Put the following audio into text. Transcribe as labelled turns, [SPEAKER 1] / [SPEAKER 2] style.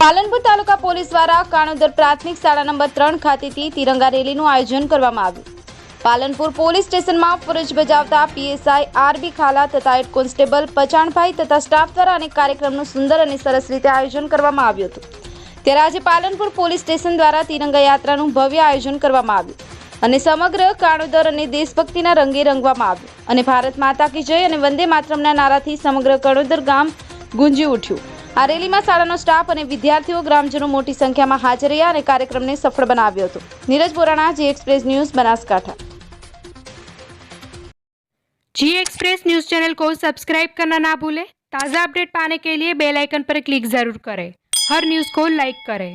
[SPEAKER 1] પાલનપુર તાલુકા police દ્વારા કાણોદર પ્રાથમિક શાળા નંબર ત્રણ ખાતેથી તિરંગા રેલીનું આયોજન કરવામાં આવ્યું. પાલનપુર પોલીસ સ્ટેશનમાં ફરજ બજાવતા પીએસઆઈ આરબી ખાલા તથા હેડ કોન્સ્ટેબલ પચાણભાઈ તથા સ્ટાફ દ્વારા અનેક કાર્યક્રમનું સુંદર અને સરસ રીતે આયોજન કરવામાં આવ્યું હતું. ત્યારે આજે પાલનપુર પોલીસ સ્ટેશન દ્વારા તિરંગા યાત્રાનું ભવ્ય આયોજન કરવામાં આવ્યું અને સમગ્ર કાણોદર અને દેશભક્તિના રંગે રંગવામાં આવ્યું. અને ભારત માતા કી જય અને વંદે માતરમના નારાથી સમગ્ર કણોદર ગામ ગુંજી ઉઠ્યું. આ રેલીમાં શાળાનો સ્ટાફ અને વિદ્યાર્થીઓ ગ્રામજનો મોટી સંખ્યામાં હાજર રહ્યા અને કાર્યક્રમને સફળ બનાવ્યો હતો Neeraj Borana G Express News Banaskantha
[SPEAKER 2] G Express News channel को सब्सक्राइब करना ना भूलें ताज़ा अपडेट पाने के लिए बेल आइकन पर क्लिक ज़रूर करें हर न्यूज़ को लाइक करें